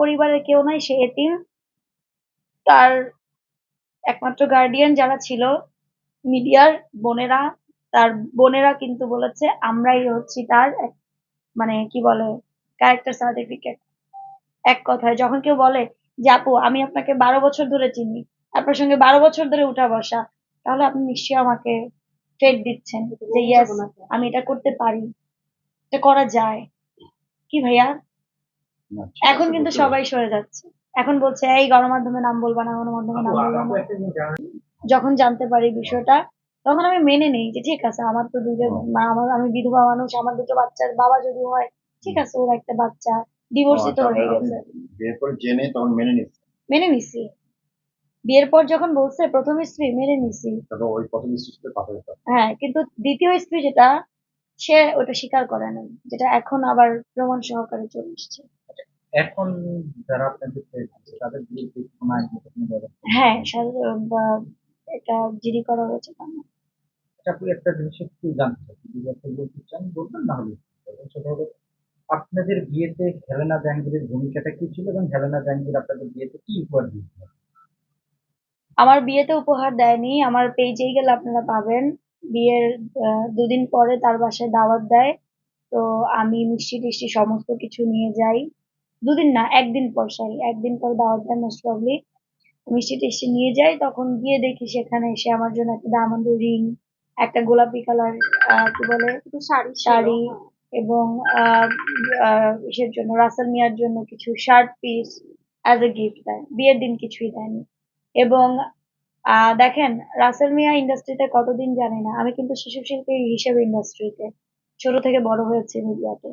পরিবারের কেউ নাই, সে এতিম। তার একমাত্র গার্ডিয়ান যারা ছিল মিডিয়ার বোনেরা, তার বোনেরা কিন্তু বলেছে, আমরাই হচ্ছি তার মানে কি বলে ক্যারেক্টার সার্টিফিকেট এক কথায়, যখন কেউ বলে যে, আপু, আমি আপনাকে বারো বছর ধরে চিনি, আপনার সঙ্গে বারো বছর ধরে উঠা বসা, তাহলে আপনি নিশ্চয়ই আমাকে ফেট দিচ্ছেন যে ইয়েস আমি এটা করতে পারি। এটা করা যায়। কি ভাইয়া? এখন কিন্তু সবাই সরে যাচ্ছে। এখন বলছে এই গণমাধ্যমে নাম বলবা না গণমাধ্যমে নাম বলবা না। যখন জানতে পারি বিষয়টা তখন আমি মেনে নেই যে ঠিক আছে আমার তো দুটো মা- আমার আমি বিধবা মানুষ আমার দুটো বাচ্চার বাবা যদি হয় ঠিক আছে ওর একটা বাচ্চা ডিভোর্সিত হয়ে গেছে। বিয়ের পর জেনে তখন মেনে নিচ্ছে মেনে নিছি। বিয়ের পর যখন বলছে প্রথম স্ত্রী মেনে নিছি। ওই প্রথম স্ত্রীর কথা হ্যাঁ কিন্তু দ্বিতীয় স্ত্রী যেটা সে ওটা স্বীকার করে নাই যেটা এখন আবার প্রমাণ সহকারে চলে এসছে। এখন যারা আপনাদের তাদের বিরুদ্ধে কোনো আইনগত ব্যবস্থা হ্যাঁ এটা জিডি করা হয়েছে এটা আপনি একটা জিনিস একটু জানতে চাই যদি আপনি বলতে চান বলবেন না হলে সেটা হলো আপনাদের বিয়েতে হেলেনা জাহাঙ্গীরের ভূমিকাটা কি ছিল এবং হেলেনা জাহাঙ্গীর আপনাদের বিয়েতে কি উপহার দিয়েছিল? আমার বিয়েতে উপহার দেয়নি আমার পেজেই গেলে আপনারা পাবেন। বিয়ের দুদিন পরে তার বাসায় দাওয়াত দেয় তো আমি মিষ্টি টিষ্টি সমস্ত কিছু নিয়ে যাই। দুদিন না একদিন পর সরি একদিন পর দাওয়াত দেয় মোস্ট প্রবলি মিষ্টি টিষ্টি নিয়ে যাই তখন গিয়ে দেখি সেখানে এসে আমার জন্য একটা ডায়মন্ড রিং একটা গোলাপি কালার কি বলে? শাড়ি শাড়ি এবং আহ, আহ, ইসের জন্য রাসেল মিয়ার জন্য কিছু shirt piece as a gift দেয়। বিয়ের দিন কিছুই দেয়নি। এবং আহ, দেখেন রাসেল মিয়া ইন্ডাস্ট্রিতে কতদিন জানি না। আমি কিন্তু শিশু শিল্পী হিসেবে ইন্ডাস্ট্রিতে ছোট থেকে বড় হয়েছে মিডিয়াতে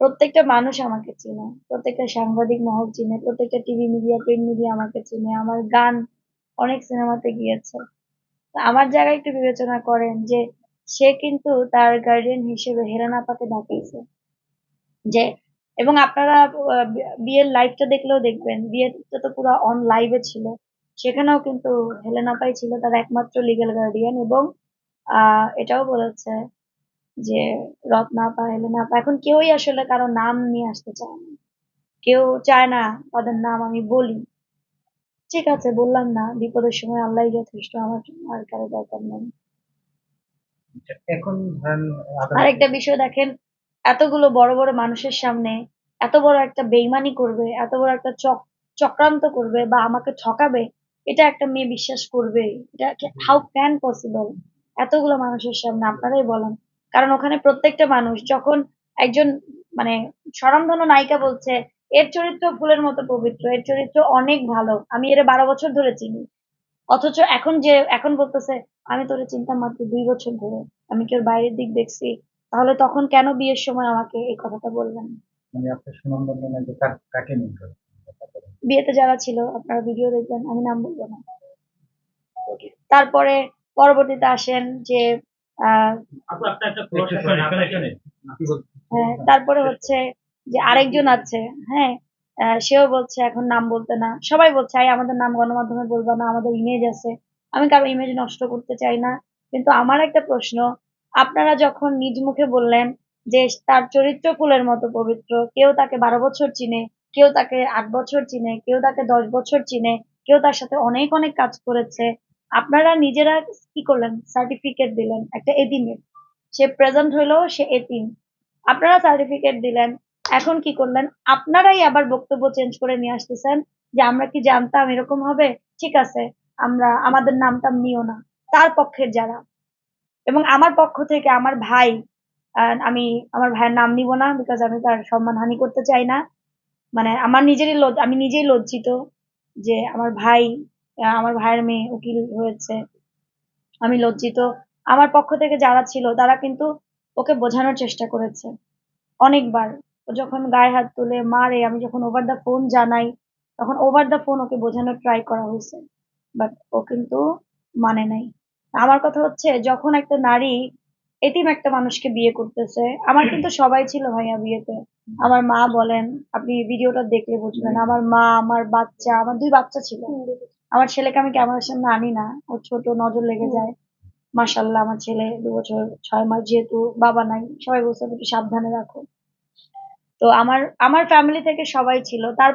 প্রত্যেকটা মানুষ আমাকে চিনে, প্রত্যেকটা সাংবাদিক মহল চিনে, প্রত্যেকটা টিভি মিডিয়া প্রিন্ট মিডিয়া আমাকে চিনে, আমার গান অনেক সিনেমাতে গিয়েছে। আমার জায়গায় একটু বিবেচনা করেন যে সে কিন্তু তার গার্ডিয়ান হিসেবে আপাকে ডাকিয়েছে যে, এবং আপনারা বিয়ের লাইভটা দেখলেও দেখবেন বিয়েটা তো পুরো অন লাইভে ছিল। সেখানেও কিন্তু হেলেনা পাই ছিল তার একমাত্র লিগ্যাল গার্ডিয়ান এবং এটাও বলেছে যে রথ রত্না আপা হেলেনা আপা এখন কেউই আসলে কারও নাম নিয়ে আসতে চায় না। কেউ চায় না তাদের নাম আমি বলি। ঠিক আছে বললাম না বিপদের সময় আল্লাহ যথেষ্ট আমার আর কারও দরকার নেই। আচ্ছা, এখন আরেকটা বিষয় দেখেন এতগুলো বড় বড় মানুষের সামনে এত বড় একটা বেইমানি করবে এত বড় একটা চক চক্রান্ত করবে বা আমাকে ঠকাবে এটা একটা মেয়ে বিশ্বাস করবে। এটা হাউ ক্যান পসিবল এতগুলো মানুষের সামনে আপনারাই বলেন। কারণ ওখানে প্রত্যেকটা মানুষ যখন একজন মানে স্বরামধন্য নায়িকা বলছে এর চরিত্র ফুলের মতো পবিত্র এর চরিত্র অনেক ভালো আমি এর বারো বছর ধরে চিনি। অথচ এখন যে এখন বলতেছে আমি তোরে চিনতাম মাত্র দুই বছর ধরে আমি কি ওর বাইরের দিক দেখছি? তাহলে তখন কেন বিয়ের সময় আমাকে এই কথাটা বলবেন মানে আপনার সুনন্দনে যে কাকে নিয়ে করে বিয়েতে যারা ছিল আপনারা ভিডিও দেখবেন আমি নাম বলব না। তারপরে পরবর্তীতে আসেন যে তারপরে হচ্ছে যে আরেকজন আছে হ্যাঁ আহ, সেও বলছে এখন নাম বলতে না। সবাই বলছে আই আমাদের নাম গণমাধ্যমে বলব না আমাদের ইমেজ আছে। আমি কারও ইমেজ নষ্ট করতে চাই না। কিন্তু আমার একটা প্রশ্ন আপনারা যখন নিজ মুখে বললেন যে তার চরিত্র ফুলের মতো পবিত্র কেউ তাকে বারো বছর চিনে কেউ তাকে আট বছর চিনে কেউ তাকে দশ বছর চিনে কেউ তার সাথে অনেক অনেক কাজ করেছে আপনারা নিজেরা কি করলেন? সার্টিফিকেট দিলেন, একটা এতিমের সে প্রেজেন্ট হইল সে এতিম আপনারা সার্টিফিকেট দিলেন, এখন কি করলেন? আপনারাই আবার বক্তব্য চেঞ্জ করে নিয়ে আসতেছেন যে আমরা কি জানতাম এরকম হবে? ঠিক আছে, আমরা, আমাদের নামটা নিও না। তার পক্ষের যারা। এবং আমার পক্ষ থেকে আমার ভাই আমি আমার ভাইয়ের নাম নিব না বিকজ আমি তার সম্মানহানি করতে চাই না। মানে আমার নিজেরই লজ আমি নিজেই লজ্জিত যে আমার ভাই আমার ভাইয়ের মেয়ে উকিল হয়েছে। আমি লজ্জিত। আমার পক্ষ থেকে যারা ছিল, তারা কিন্তু ওকে বোঝানোর চেষ্টা করেছে। অনেকবার ও যখন গায়ে হাত তুলে মারে, আমি যখন ওভার দ্য ফোন জানাই, তখন ওভার দ্য ফোন ওকে বোঝানোর ট্রাই করা হয়েছে বাট ও কিন্তু মানে নাই। আমার কথা হচ্ছে, যখন একটা নারী এটিম একটা মানুষকে বিয়ে করতেছে, আমার কিন্তু সবাই ছিল ভাইয়া বিয়েতে। আমার মা বলেন, আপনি ভিডিওটা দেখলে বুঝবেন। আমার মা, আমার বাচ্চা, আমার দুই বাচ্চা ছিল। আমার ছেলেকে আমি ক্যামেরার সামনে আনি না। ও ছোট নজর লেগে যায়। মাসাল্লাহ আমার ছেলে দু বছর ছয় মাস যেহেতু বাবা নাই সবাই বলছে একটু সাবধানে রাখো। তো আমার আমার ফ্যামিলি থেকে সবাই ছিল। তার